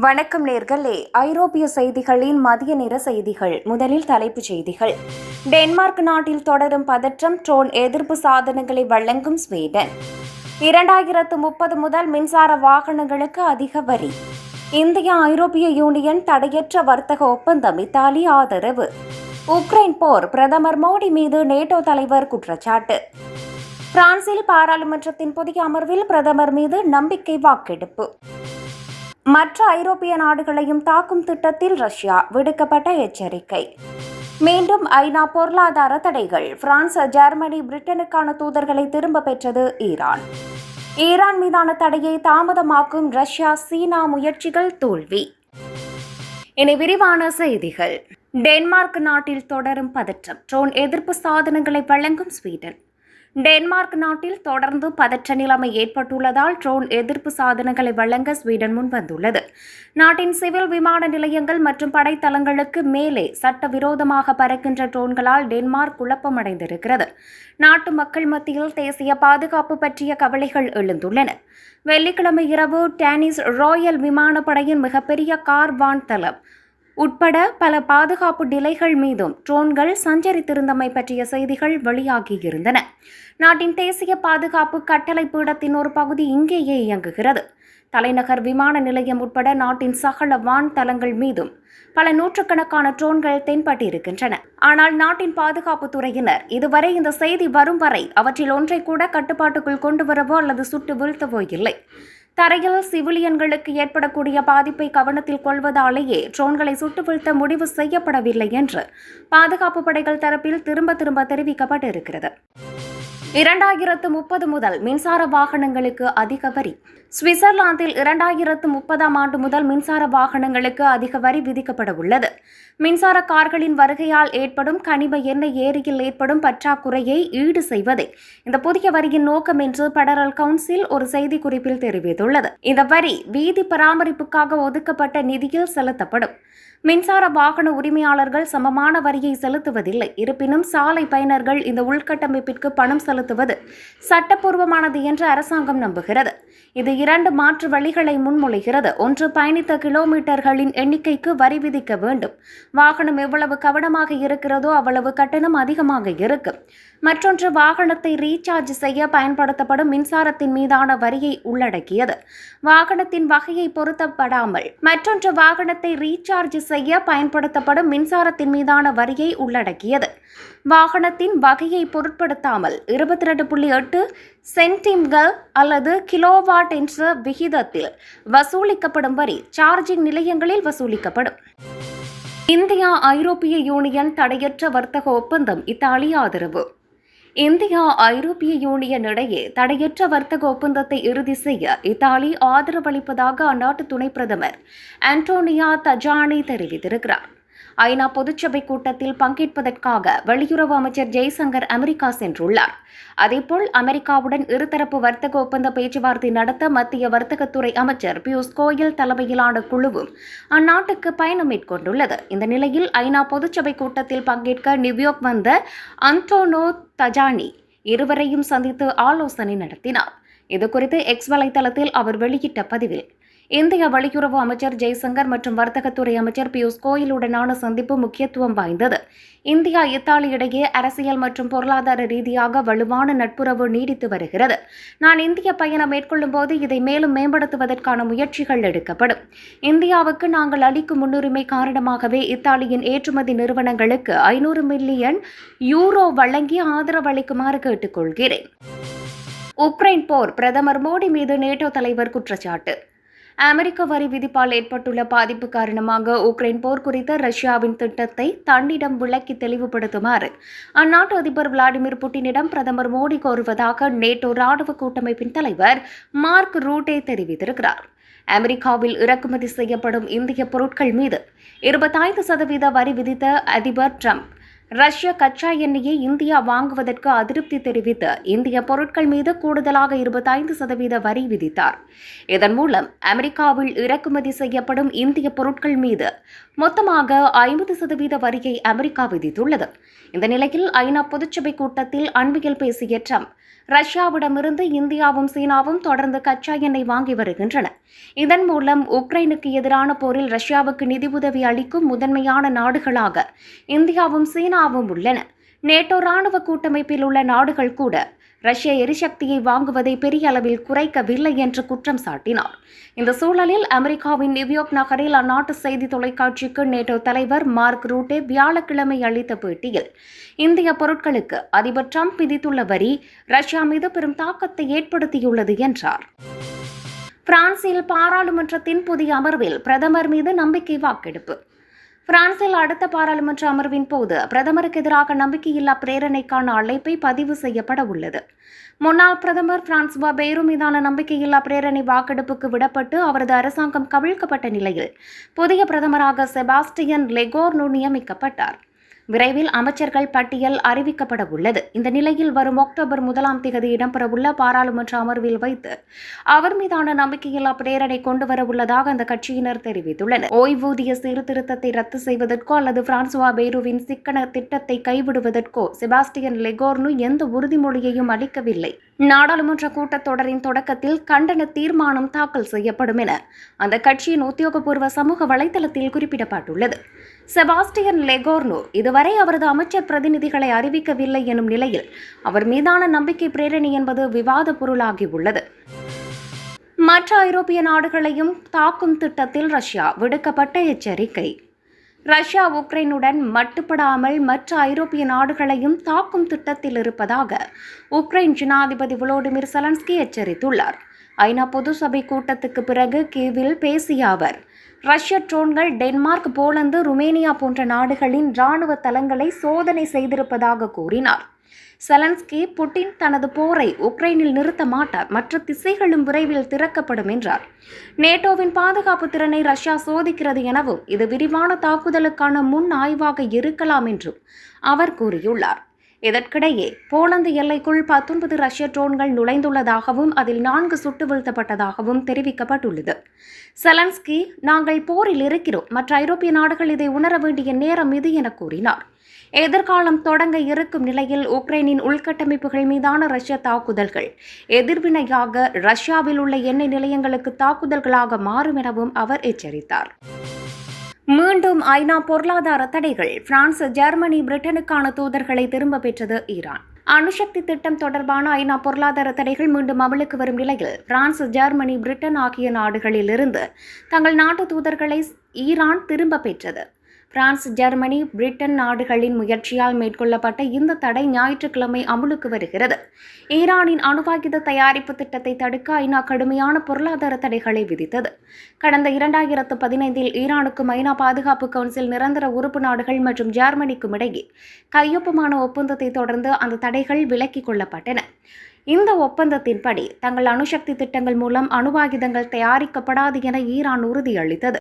வணக்கம் நேர்களே. ஐரோப்பிய செய்திகளின் மதிய நேர செய்திகள். முதலில் தலைப்புச் செய்திகள். டென்மார்க் நாட்டில் தொடரும் பதற்றம் ட்ரோன் எதிர்ப்பு சாதனங்களை வழங்கும் ஸ்வீடன். இரண்டாயிரத்து முப்பது முதல் மின்சார வாகனங்களுக்கு அதிக வரி. இந்தியா ஐரோப்பிய யூனியன் தடையற்ற வர்த்தக ஒப்பந்தம் இத்தாலி ஆதரவு. உக்ரைன் போர் பிரதமர் மோடி மீது நேட்டோ தலைவர் குற்றச்சாட்டு. பிரான்சில் பாராளுமன்றத்தின் புதிய அமர்வில் பிரதமர் மீது நம்பிக்கை வாக்கெடுப்பு. மற்ற ஐரோப்பிய நாடுகளையும் தாக்கும் திட்டத்தில் ரஷ்யா விடுக்கப்பட்ட எச்சரிக்கை. மீண்டும் ஐநா பொருளாதார தடைகள். பிரான்ஸ் ஜெர்மனி பிரிட்டனுக்கான தூதர்களை திரும்ப பெற்றது ஈரான். ஈரான் மீதான தடையை தாமதமாக்கும் ரஷ்யா சீனா முயற்சிகள் தோல்வி. இனி விரிவான செய்திகள். டென்மார்க் நாட்டில் தொடரும் பதற்றம். ட்ரோன் எதிர்ப்பு சாதனங்களை வழங்கும் ஸ்வீடன். டென்மார்க் நாட்டில் தொடர்ந்து பதற்ற நிலைமை ஏற்பட்டுள்ளதால் ட்ரோன் எதிர்ப்பு சாதனங்களை வழங்க ஸ்வீடன் முன்வந்துள்ளது. நாட்டின் சிவில் விமான நிலையங்கள் மற்றும் படைத்தளங்களுக்கு மேலே சட்டவிரோதமாக பறக்கின்ற ட்ரோன்களால் டென்மார்க் குழப்பமடைந்திருக்கிறது. நாட்டு மக்கள் மத்தியில் தேசிய பாதுகாப்பு பற்றிய கவலைகள் எழுந்துள்ளன. வெள்ளிக்கிழமை இரவு டேனிஸ் ராயல் விமானப்படையின் மிகப்பெரிய கார் வான் தளம் உட்பட பல பாதுகாப்பு நிலைகள் மீதும் ட்ரோன்கள் சஞ்சரித்திருந்தமை பற்றிய செய்திகள் வெளியாகியிருந்தன. நாட்டின் தேசிய பாதுகாப்பு கட்டளை பீடத்தின் ஒரு பகுதி இங்கேயே இயங்குகிறது. தலைநகர் விமான நிலையம் உட்பட நாட்டின் சகல வான் தளங்கள் மீதும் பல நூற்றுக்கணக்கான ட்ரோன்கள் தென்பட்டிருக்கின்றன. ஆனால் நாட்டின் பாதுகாப்பு துறையினர் இதுவரை இந்த செய்தி வரும் வரை அவற்றில் ஒன்றை கூட கட்டுப்பாட்டுக்குள் கொண்டு வரவோ அல்லது சுட்டு வீழ்த்தவோ இல்லை. தரையில் சிவிலியன்களுக்கு ஏற்படக்கூடிய பாதிப்பை கவனத்தில் கொள்வதாலேயே ட்ரோன்களை சுட்டு வீழ்த்த முடிவு செய்யப்படவில்லை என்று பாதுகாப்பு படைகள் தரப்பில் திரும்ப திரும்ப தெரிவிக்கப்பட்டிருக்கிறது. இரண்டாயிரத்து முப்பது முதல் மின்சார வாகனங்களுக்கு அதிக வரி. சுவிட்சர்லாந்தில் இரண்டாயிரத்து முப்பதாம் ஆண்டு முதல் மின்சார வாகனங்களுக்கு அதிக வரி விதிக்கப்பட உள்ளது. மின்சார கார்களின் வருகையால் ஏற்படும் கனிம எண்ணெய் ஏரியில் ஏற்படும் பற்றாக்குறையை ஈடு செய்வதே இந்த புதிய வரியின் நோக்கம் என்று பெடரல் கவுன்சில் ஒரு செய்திக்குறிப்பில் தெரிவித்துள்ளது. இந்த வரி வீதி பராமரிப்புக்காக ஒதுக்கப்பட்ட நிதியில் செலுத்தப்படும். மின்சார வாகன உரிமையாளர்கள் சமமான வரியை செலுத்துவதில்லை. இருப்பினும் சாலை பயனர்கள் இந்த உள்கட்டமைப்பிற்கு பணம் செலுத்துவது சட்டப்பூர்வமானது என்று அரசாங்கம் நம்புகிறது. இது இரண்டு மாற்று வழிகளை முன்மொழிகிறது. ஒன்று பயணித்த கிலோமீட்டர்களின் எண்ணிக்கைக்கு வரி விதிக்க வேண்டும். வாகனம் எவ்வளவு கவனமாக இருக்கிறதோ அவ்வளவு கட்டணம் அதிகமாக இருக்கும். மற்றொன்று வாகனத்தை ரீசார்ஜ் செய்ய பயன்படுத்தப்படும் மின்சாரத்தின் மீதான வரியை உள்ளடக்கியது. வாகனத்தின் வகையை பொருத்தப்படாமல் மற்றொன்று வாகனத்தை ரீசார்ஜ் செய்ய பயன்படுத்தப்படும் மின்சாரத்தின் மீதான வரியை உள்ளடக்கியது. வாகனத்தின் வகையை பொருட்படுத்தாமல் இருபத்தி ரெண்டு புள்ளி எட்டு சென்டிம்கள் அல்லது கிலோவாட் என்ற விகிதத்தில் வசூலிக்கப்படும் வரி சார்ஜிங் நிலையங்களில் வசூலிக்கப்படும். இந்தியா ஐரோப்பிய யூனியன் தடையற்ற வர்த்தக ஒப்பந்தம் இத்தாலி ஆதரவு. இந்தியா ஐரோப்பிய யூனியன் இடையே தடையற்ற வர்த்தக ஒப்பந்தத்தை இறுதி செய்ய இத்தாலி ஆதரவளிப்பதாக அந்நாட்டு துணை பிரதமர் ஆண்டோனியா தஜானி தெரிவித்திருக்கிறார். ஐநா பொதுச்சபை கூட்டத்தில் பங்கேற்பதற்காக வெளியுறவு அமைச்சர் ஜெய்சங்கர் அமெரிக்கா சென்றுள்ளார். அதேபோல் அமெரிக்காவுடன் இருதரப்பு வர்த்தக ஒப்பந்த பேச்சுவார்த்தை நடத்த மத்திய வர்த்தகத்துறை அமைச்சர் பியூஷ் கோயல் தலைமையிலான குழுவும் அந்நாட்டுக்கு பயணம் மேற்கொண்டுள்ளது. இந்த நிலையில் ஐநா பொதுச்சபை கூட்டத்தில் பங்கேற்க நியூயார்க் வந்த அந்தோனோ தஜானி இருவரையும் சந்தித்து ஆலோசனை நடத்தினார். இதுகுறித்து எக்ஸ் வலைதளத்தில் அவர் வெளியிட்ட பதிவில் இந்திய வெளியுறவு அமைச்சர் ஜெய்சங்கர் மற்றும் வர்த்தகத்துறை அமைச்சர் பியூஷ் கோயலுடனான சந்திப்பு முக்கியத்துவம் வாய்ந்தது. இந்தியா இத்தாலி இடையே அரசியல் மற்றும் பொருளாதார ரீதியாக வலுவான நட்புறவு நீடித்து வருகிறது. நான் இந்திய பயணம் மேற்கொள்ளும் போது இதை மேலும் மேம்படுத்துவதற்கான முயற்சிகள் எடுக்கப்படும். இந்தியாவுக்கு நாங்கள் அளிக்கும் முன்னுரிமை காரணமாகவே இத்தாலியின் ஏற்றுமதி நிறுவனங்களுக்கு ஐநூறு மில்லியன் யூரோ வழங்கி ஆதரவு அளிக்குமாறு கேட்டுக்கொள்கிறேன். உக்ரைன் போர் பிரதமர் மோடி மீது நேட்டோ தலைவர் குற்றச்சாட்டு. அமெரிக்க வரி விதிப்பால் ஏற்பட்டுள்ள பாதிப்பு காரணமாக உக்ரைன் போர் குறித்த ரஷ்யாவின் திட்டத்தை தன்னிடம் விளக்கி தெளிவுபடுத்துமாறு அந்நாட்டு அதிபர் விளாடிமிர் புட்டினிடம் பிரதமர் மோடி கோருவதாக நேட்டோ ராணுவ கூட்டமைப்பின் தலைவர் மார்க் ரூட்டே தெரிவித்திருக்கிறார். அமெரிக்காவில் இறக்குமதி செய்யப்படும் இந்திய பொருட்கள் மீது இருபத்தைந்து சதவீத வரி விதித்த அதிபர் ட்ரம்ப் ரஷ்ய கச்சா எண்ணெயை இந்தியா வாங்குவதற்கு அதிருப்தி தெரிவித்து இந்திய பொருட்கள் மீது கூடுதலாக இருபத்தைந்து சதவீத வரி விதித்தார். இதன் மூலம் அமெரிக்காவில் இறக்குமதி செய்யப்படும் இந்திய பொருட்கள் மீது மொத்தமாக ஐம்பது சதவீத வரியை அமெரிக்கா விதித்துள்ளது. இந்த நிலையில் ஐநா பொதுச்சபை கூட்டத்தில் அண்மையில் பேசிய ட்ரம்ப் ரஷ்யாவிடமிருந்து இந்தியாவும் சீனாவும் தொடர்ந்து கச்சா எண்ணெய் வாங்கி வருகின்றன. இதன் மூலம் உக்ரைனுக்கு எதிரான போரில் ரஷ்யாவுக்கு நிதியுதவி அளிக்கும் முதன்மையான நாடுகளாக இந்தியாவும் சீனாவும் உள்ளன. நேட்டோ ராணுவ கூட்டமைப்பில் உள்ள நாடுகள் கூட ரஷ்ய எரிசக்தியை வாங்குவதை பெரிய அளவில் குறைக்கவில்லை என்று குற்றம் சாட்டினார். இந்த சூழலில் அமெரிக்காவின் நியூயார்க் நகரில் அந்நாட்டு செய்தி தொலைக்காட்சிக்கு நேட்டோ தலைவர் மார்க் ரூட்டே வியாழக்கிழமை அளித்த பேட்டியில் இந்திய பொருட்களுக்கு அதிபர் ட்ரம்ப் விதித்துள்ள வரி ரஷ்யா மீது பெரும் தாக்கத்தை ஏற்படுத்தியுள்ளது என்றார். பிரான்சில் பாராளுமன்றத்தின் புதிய அமர்வில் பிரதமர் மீது நம்பிக்கை வாக்கெடுப்பு. பிரான்சில் அடுத்த பாராளுமன்ற அமர்வின் போது பிரதமருக்கு எதிராக நம்பிக்கையில்லா பிரேரணைக்கான அழைப்பை பதிவு செய்யப்பட உள்ளது. முன்னாள் பிரதமர் பிரான்சுவா பேரு மீதான நம்பிக்கையில்லா பிரேரணை வாக்கெடுப்புக்கு விடப்பட்டு அவரது அரசாங்கம் கவிழ்க்கப்பட்ட நிலையில் புதிய பிரதமராக செபாஸ்டியன் லெகோர்னு நியமிக்கப்பட்டார். விரைவில் அமைச்சர்கள் பட்டியல் அறிவிக்கப்பட உள்ளது. இந்த நிலையில் வரும் அக்டோபர் முதலாம் தேதி இடம்பெறவுள்ள பாராளுமன்ற அமர்வில் வைத்து அவர் மீதான நம்பிக்கையில்லா பிரேரணை கொண்டு வர உள்ளதாக அந்த கட்சியினர் தெரிவித்துள்ளனர். ஓய்வூதிய சீர்திருத்தத்தை ரத்து செய்வதற்கோ அல்லது பிரான்சுவா பேருவின் சிக்கன திட்டத்தை கைவிடுவதற்கோ செபாஸ்டியன் லெகோர்னு எந்த உறுதிமொழியையும் அளிக்கவில்லை. நாடாளுமன்ற கூட்டத்தொடரின் தொடக்கத்தில் கண்டன தீர்மானம் தாக்கல் செய்யப்படும் என அந்த கட்சியின் உத்தியோகபூர்வ சமூக வலைதளத்தில் குறிப்பிடப்பட்டுள்ளது. செபாஸ்டியன் லெகோர்னோ இதுவரை அவரது அமைச்சர் பிரதிநிதிகளை அறிவிக்கவில்லை எனும் நிலையில் அவர் மீதான நம்பிக்கை பிரேரணி என்பது விவாத பொருளாகியுள்ளது. மற்ற ஐரோப்பிய நாடுகளையும் தாக்கும் திட்டத்தில் ரஷ்யா விடுக்கப்பட்ட எச்சரிக்கை. ரஷ்யா உக்ரைனுடன் மட்டுப்படாமல் மற்ற ஐரோப்பிய நாடுகளையும் தாக்கும் திட்டத்தில் இருப்பதாக உக்ரைன் ஜனாதிபதி விளோடிமிர் செலன்ஸ்கி எச்சரித்துள்ளார். ஐநா பொது சபை கூட்டத்துக்கு பிறகு கீவில் பேசிய அவர் ரஷ்ய ட்ரோன்கள் டென்மார்க் போலந்து ருமேனியா போன்ற நாடுகளின் இராணுவ தளங்களை சோதனை செய்திருப்பதாக கூறினார். செலன்ஸ்கி புட்டின் தனது போரை உக்ரைனில் நிறுத்த மாட்டார். மற்ற திசைகளும் விரைவில் திறக்கப்படும் என்றார். நேட்டோவின் பாதுகாப்பு திறனை ரஷ்யா சோதிக்கிறது எனவும் இது விரிவான தாக்குதலுக்கான முன் ஆய்வாக இருக்கலாம் என்றும் அவர் கூறியுள்ளார். இதற்கிடையே போலந்து எல்லைக்குள் பத்தொன்பது ரஷ்ய ட்ரோன்கள் நுழைந்துள்ளதாகவும் அதில் நான்கு சுட்டு வீழ்த்தப்பட்டதாகவும் தெரிவிக்கப்பட்டுள்ளது. செலன்ஸ்கி நாங்கள் போரில் இருக்கிறோம். மற்ற ஐரோப்பிய நாடுகள் இதை உணர வேண்டிய நேரம் இது என கூறினார். எதிர்காலம் தொடங்க இருக்கும் நிலையில் உக்ரைனின் உள்கட்டமைப்புகள் மீதான ரஷ்ய தாக்குதல்கள் எதிர்வினையாக ரஷ்யாவில் உள்ள எண்ணெய் நிலையங்களுக்கு தாக்குதல்களாக மாறும் எனவும் அவர் எச்சரித்தார். மீண்டும் ஐநா பொருளாதார தடைகள். பிரான்ஸ் ஜெர்மனி பிரிட்டனுக்கான தூதர்களை திரும்ப பெற்றது ஈரான். அணுசக்தி திட்டம் தொடர்பான ஐநா பொருளாதார தடைகள் மீண்டும் அமலுக்கு வரும் நிலையில் பிரான்ஸ் ஜெர்மனி பிரிட்டன் ஆகிய நாடுகளிலிருந்து தங்கள் நாட்டு தூதர்களை ஈரான் திரும்ப பெற்றது. பிரான்ஸ் ஜெர்மனி பிரிட்டன் நாடுகளின் முயற்சியால் மேற்கொள்ளப்பட்ட இந்த தடை ஞாயிற்றுக்கிழமை அமுலுக்கு வருகிறது. ஈரானின் அணுவாயுத தயாரிப்பு திட்டத்தை தடுக்க ஐநா கடுமையான பொருளாதார தடைகளை விதித்தது. கடந்த இரண்டாயிரத்து பதினைந்தில் ஈரானுக்கும் ஐநா பாதுகாப்பு கவுன்சில் நிரந்தர உறுப்பு நாடுகள் மற்றும் ஜெர்மனிக்கும் இடையே கையொப்பமான ஒப்பந்தத்தை தொடர்ந்து அந்த தடைகள் விலக்கிக் கொள்ளப்பட்டன. இந்த ஒப்பந்தத்தின்படி தங்கள் அணுசக்தி திட்டங்கள் மூலம் அணுவாயுதங்கள் தயாரிக்கப்படாது என ஈரான் உறுதியளித்தது.